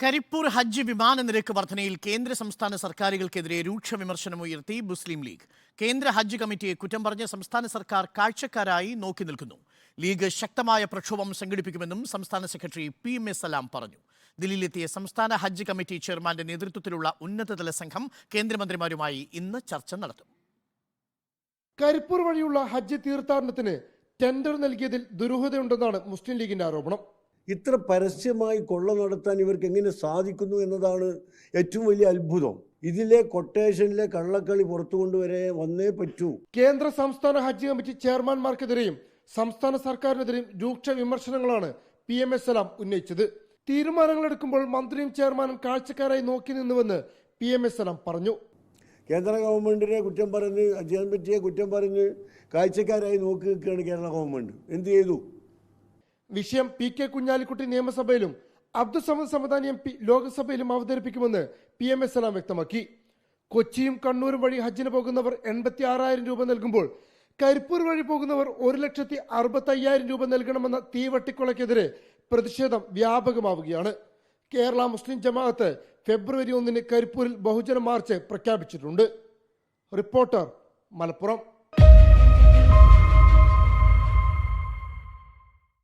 കരിപ്പൂർ ഹജ്ജ് വിമാന നിരക്ക് വർധനയിൽ കേന്ദ്ര സംസ്ഥാന സർക്കാരുകൾക്കെതിരെ രൂക്ഷ വിമർശനമുയർത്തി മുസ്ലിം ലീഗ്. കേന്ദ്ര ഹജ്ജ് കമ്മിറ്റിയെ കുറ്റം പറഞ്ഞ് സംസ്ഥാന സർക്കാർ കാഴ്ചക്കാരായി നോക്കി നിൽക്കുന്നു. ലീഗ് ശക്തമായ പ്രക്ഷോഭം സംഘടിപ്പിക്കുമെന്നും സംസ്ഥാന secretary P M S Salam പറഞ്ഞു. ദില്ലിയിലെത്തിയ സംസ്ഥാന ഹജ്ജ് കമ്മിറ്റി ചെയർമാന്റെ നേതൃത്വത്തിലുള്ള ഉന്നതതല സംഘം കേന്ദ്രമന്ത്രിമാരുമായി ഇന്ന് ചർച്ച നടത്തും. കരിപ്പൂർ വഴിയുള്ള ഹജ്ജ് തീർത്ഥാടനത്തിന് ടെൻഡർ നൽകിയതിൽ ദുരൂഹതയുണ്ടെന്നാണ് മുസ്ലിം ലീഗിന്റെ ആരോപണം. ഇത്ര പരസ്യമായി കൊള്ള നടത്താൻ ഇവർക്ക് എങ്ങനെ സാധിക്കുന്നു എന്നതാണ് ഏറ്റവും വലിയ അത്ഭുതം. ഇതിലെ കൊട്ടേഷനിലെ കള്ളക്കളി പുറത്തു കൊണ്ടുവരെ വന്നേ പറ്റൂ. കേന്ദ്ര സംസ്ഥാന ഹജ്ജ് കമ്മിറ്റി ചെയർമാൻമാർക്കെതിരെയും സംസ്ഥാന സർക്കാരിനെതിരെയും രൂക്ഷ വിമർശനങ്ങളാണ് പി എം എസ് സലാം ഉന്നയിച്ചത്. തീരുമാനങ്ങൾ എടുക്കുമ്പോൾ മന്ത്രിയും ചെയർമാനും കാഴ്ചക്കാരായി നോക്കി നിന്നുവെന്ന് പി എം എസ് സലാം പറഞ്ഞു. കേന്ദ്ര ഗവൺമെന്റിനെ കുറ്റം പറഞ്ഞ് ഹജ്ജ് കമ്മിറ്റിയെ കുറ്റം പറഞ്ഞ് കാഴ്ചക്കാരായി നോക്കി നിൽക്കുകയാണ് കേരള ഗവൺമെന്റ്. എന്ത് ചെയ്തു? വിഷയം പി കെ കുഞ്ഞാലിക്കുട്ടി നിയമസഭയിലും അബ്ദുസമദ് സമദാനി എം പി ലോക്സഭയിലും അവതരിപ്പിക്കുമെന്ന് പി എം എസ് സലാം വ്യക്തമാക്കി. കൊച്ചിയും കണ്ണൂരും വഴി ഹജ്ജിന് പോകുന്നവർ എൺപത്തി ആറായിരം രൂപ നൽകുമ്പോൾ കരിപ്പൂർ വഴി പോകുന്നവർ ഒരു ലക്ഷത്തി അറുപത്തി അയ്യായിരം രൂപ നൽകണമെന്ന തീവട്ടിക്കൊളയ്ക്കെതിരെ പ്രതിഷേധം വ്യാപകമാവുകയാണ്. കേരള മുസ്ലിം ജമാഅത്ത് ഫെബ്രുവരി ഒന്നിന് കരിപ്പൂരിൽ ബഹുജന മാർച്ച് പ്രഖ്യാപിച്ചിട്ടുണ്ട്. റിപ്പോർട്ടർ മലപ്പുറം.